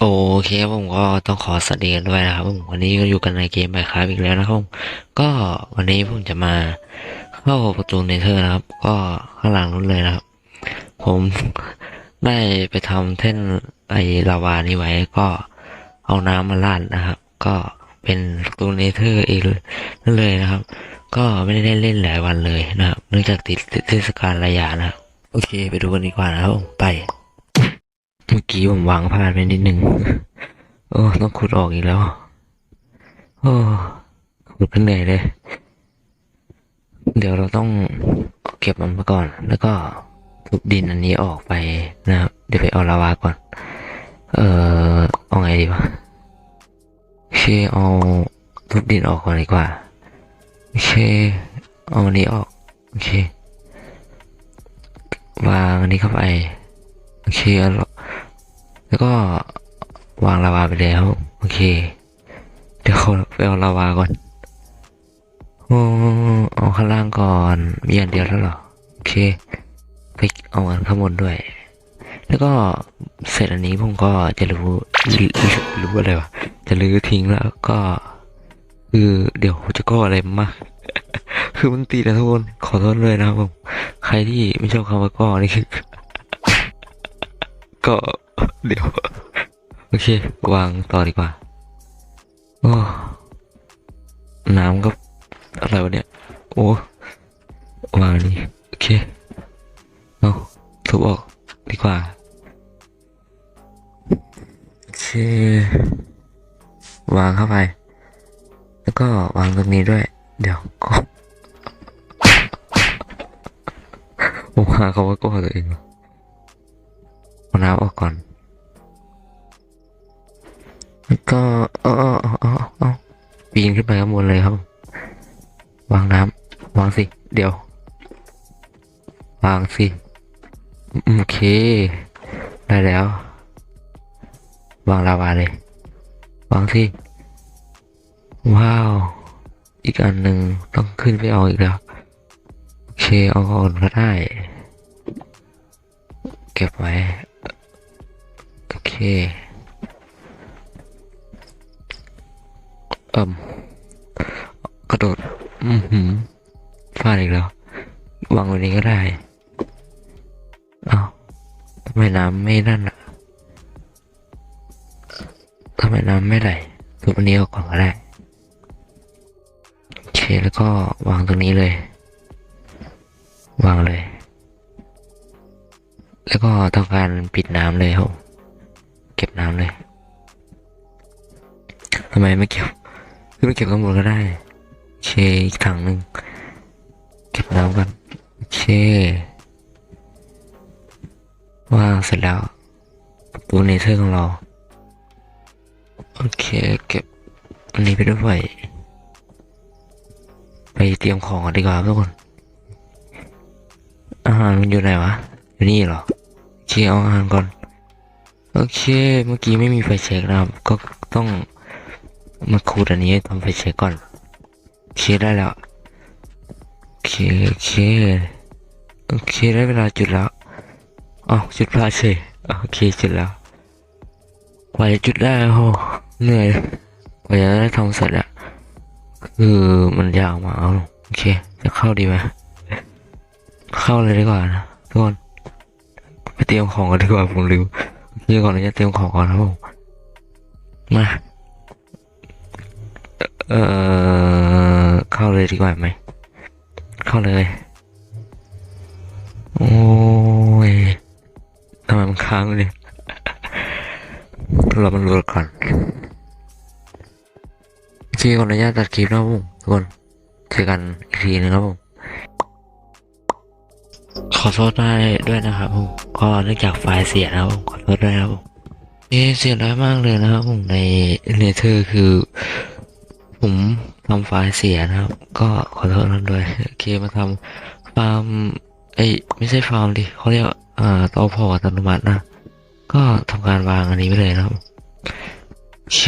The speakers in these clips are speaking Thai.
โอเคผมก็ต้องขอสวัสดีกันด้วยนะครับผมวันนี้ก็อยู่กันในเกมไมค์ครับอีกแล้วนะครับก็วันนี้ผมจะมาเข้าประตูเนเธอร์นะครับ ก็ข้างหลังนู้นเลยนะครับ ผมได้ไปทำเท่นไอลาวานี้ไว้ก็เอาน้ำมาราดนะครับ ก็เป็นประตูเนเธอร์เองนั่นเลยนะครับ ก็ไม่ได้เล่นหลายวันเลยนะครับเนื่องจากติดเทศกาลระยะนะครับโอเค ไปดูกันดีกว่านะครับไป เมื่อกี้ผมวางพลาดไปนิดนึง โอ้ ต้องขุดออกอีกแล้ว โอ้ขุดเป็นเหนื่อยเลย เดี๋ยวเราต้องเก็บมันมาก่อน แล้วก็ทุบดินอันนี้ออกไปนะครับ เดี๋ยวไปเอาลาวาก่อน เออเอาไงดีวะโอเคเอาทุบดินออกก่อนดีกว่าโอเคเอาอันนี้ออกโอเควางอันนี้เข้าไปโอเคเอา แล้วก็วางลาวาไปแล้ว โอเค เดี๋ยวไปเอาลาวาก่อนโอ้เอาข้างล่างก่อนมีอย่างเดียวแล้วเหรอ โอเค ไปเอาอันข้างบนด้วย แล้วก็เสร็จอันนี้ผมก็จะรู้รู้รู้อะไรวะจะลื้อทิ้งแล้วก็คือเดี๋ยวจะก็อะไรมากคือมันตีแล้วทุกคนขอโทษเลยนะครับผม ใครที่ไม่ชอบคำว่าก็นี่คือก็ เดี๋ยว โอเควางต่อดีกว่า โอ้ น้ำก็อะไรวะเนี่ย โอ้ วางนี่ โอเค เอาทุบออกดีกว่า โอเค วางเข้าไป แล้วก็วางตรงนี้ด้วย เดี๋ยวก็ผมหาคำว่าก็ตัวเองเอาน้ำออกก่อน แล้วก็เออเออเออเออปีนขึ้นไปข้างบนเลยครับ วางน้ำวางสิ เดี๋ยว วางสิ โอเค ได้แล้ว วางลาวาเลย วางสิ ว้าว อีกอันหนึ่งต้องขึ้นไปเอาอีกแล้ว โอเค เอาก่อนก็ได้ เก็บไว้ โอเค เอิ่มกระโดด อือหือฟาดอีกแล้ววางไว้นี้ก็ได้เอ้าทำไมน้ำไม่นั่นอะทำไมน้ำไม่ไหลทุบอันนี้ออกก่อนก็ได้โอเคแล้วก็วางตรงนี้เลย วางเลย แล้วก็ทำการปิดน้ำเลยครับเก็บน้ำเลยทำไมไม่เก็บ คือไม่เก็บข้างบนก็ได้เคอีกถังหนึ่งเก็บน้ำกันเคว่าเสร็จแล้วประตูเนเธอร์ของเรา โอเคเก็บอันนี้ไปด้วยไปเตรียมของกันดีกว่าทุกคนอาหารมันอยู่ไหนวะ อยู่นี่เหรอโอเคเอาอาหารก่อน โอเค เมื่อกี้ไม่มีไฟเช็คนะครับ ก็ต้อง มาขูดอันนี้ทำไฟเช็คก่อนเคได้แล้วโอเคโอเคโอเคได้เวลาจุดแล้วอ๋อจุดพลาดเฉยโอเคจุดแล้วกว่าจะจุดได้โหเหนื่อยกว่าจะได้ทำเสร็จอะคือมันยาวมากเอาโอเค จะเข้าดีไหมเข้าเลยดีกว่านะทุกคนไปเตรียมของกันดีกว่าผมลืมเดี๋ยก่อนนะจะเตรียมของก่อนครับผมมา เออเข้าเลยดีกว่าไหม เข้าเลย โอ้ยทำไมมันค้างเลยเรามันรู้ก่อนทีขออนุญาตตัดคลิปนะผมทุกคนเจอกันอีกทีนึงครับผมขอโทษได้ด้วยนะครับผมก็เนื่องจากไฟล์เสียนะครับผมขอโทษด้วยครับผมนี่เสียน้อยมากเลยนะครับผมในเนเธอร์คือ ผมทำไฟล์เสียนะครับ ก็ขอโทษนันด้วยโอเคมาทำฟาร์มเอ้ยไม่ใช่ฟาร์มดิเขาเรียกอ่าเตาเผาอัตโนมัตินะก็ทำการวางอันนี้ไปเลยนะครับโอเค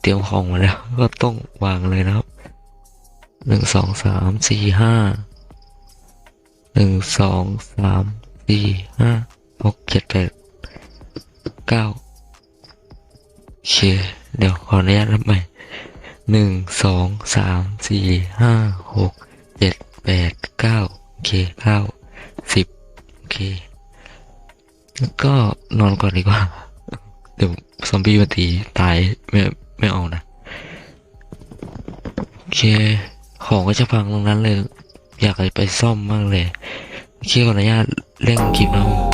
เตรียมของมาแล้ว ก็ต้องวางเลยนะครับหนึ่งสองสามสี่ห้าหนึ่งสองสามสี่ห้า ซอมบี้มาตีตายไม่ไม่เอานะโอเค ของก็จะพังตรงนั้นเลย อยากไปซ่อมมากเลยโอเคขออนุญาตเร่งคลิปนะ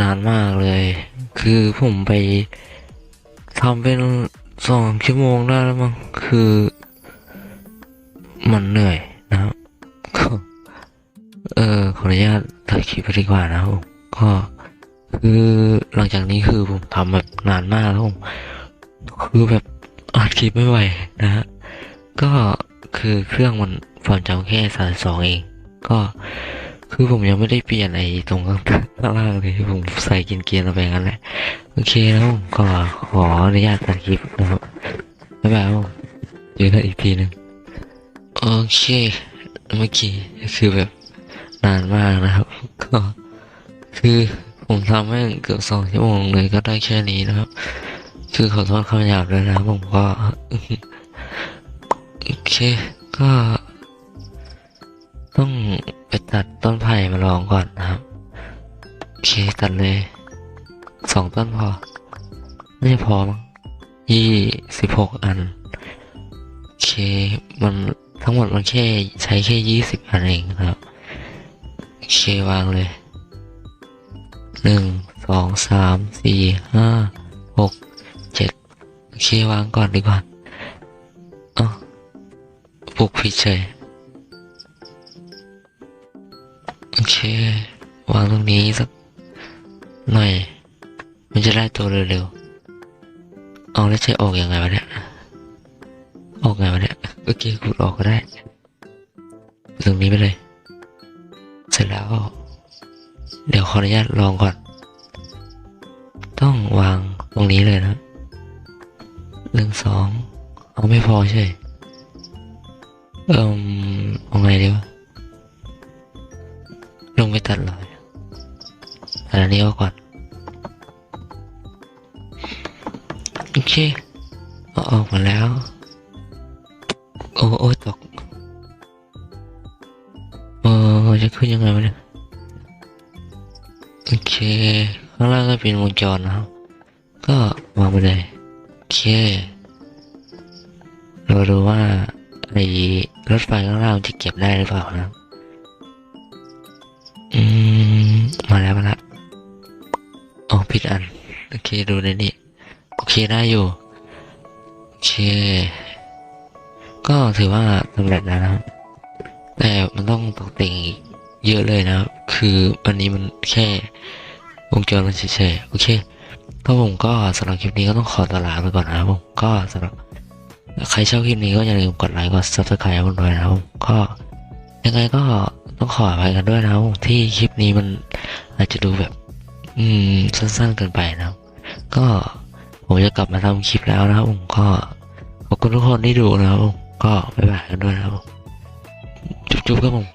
นานมากเลย คือผมไปทำเป็นสองชั่วโมงได้แล้วมั้งคือ มันเหนื่อยนะครับก็เออขออนุญาตถ่ายคลิปไปดีกว่านะครับผมก็คือหลังจากนี้คือผมทำแบบนานมากแล้วผมคือแบบอัดคลิปไม่ไหวนะฮะก็คือเครื่องมันความจำแค่สามสองเอง ก็ คือผมยังไม่ได้เปลี่ยนไอ้ตรงข้างข้างล่างเลยผมใส่กินเกียร์เอาไปงั้นแหละโอเคแล้วผมก็ขออนุญาตตัดคลิปนะครับบ๊ายบายครับผมเจอกันอีกทีหนึ่งโอเคเมื่อกี้คือแบบนานมากนะครับก็คือผมทำให้เกือบสองชั่วโมงเลยก็ได้แค่นี้นะครับ คือขอโทษคำหยาบด้วยนะผมก็ โอเค ก็ ต้นไผ่มาลองก่อนนะครับ โอเคตัดเลยสองต้นพอน่พอมั้งยี่สิบหกอัน โอเค มันทั้งหมดมันแค่ใช้แค่ยี่สิบอันเองครับ โอเค วางเลยหนึ่งสองสามสี่ห้าหกเจ็ดโอเค วางก่อนดีกว่าอ๋อปลุกผิดเฉย โอเค วางตรงนี้สักหน่อย มันจะได้ตัวเร็วๆเอาแล้วจะออกยังไงวะเนี่ย ออกไงวะเนี่ย โอเคกูออกก็ได้ ตรงนี้ไปเลย เสร็จแล้ว เดี๋ยวขออนุญาตลองก่อน ต้องวางตรงนี้เลยนะหนึ่งสอง เอาไม่พอใช่ เอิ่มเอาไงดีวะ ลงไปตัดเลยตัดอันนี้ออกก่อน โอเคเอาออกมาแล้ว โอ้โอ้ตกเออจะขึ้นยังไงวะเนี่ยโอเค ข้างล่างก็เป็นวงจรนะครับ ก็วางไปเลย โอเค เราดูว่าไอ้รถไฟข้างล่างจะเก็บได้หรือเปล่านะ ผิดอัน โอเคดูในนี้ โอเคได้อยู่ โอเค ก็ถือว่าสำเร็จแล้วนะครับ แต่มันต้องตกแต่งอีกเยอะเลยนะครับ คืออันนี้มันแค่วงจรมันเฉยๆ โอเคก็ผมก็สำหรับคลิปนี้ก็ต้องขอตลาไปก่อนนะครับผม ก็สำหรับใครชอบคลิปนี้ก็อย่าลืมกดไลค์ กด subscribe ให้ผมด้วยนะครับผมก็ยังไงก็ต้องขออภัยกันด้วยนะครับผมที่คลิปนี้มันอาจจะดูแบบ อืม สั้นๆเกินไปนะครับ ก็ผมจะกลับมาทำคลิปแล้วนะครับผมก็ขอบคุณทุกคนที่ดูนะครับผมก็บ๊ายบายกันด้วยนะครับผมจุ๊บๆครับผม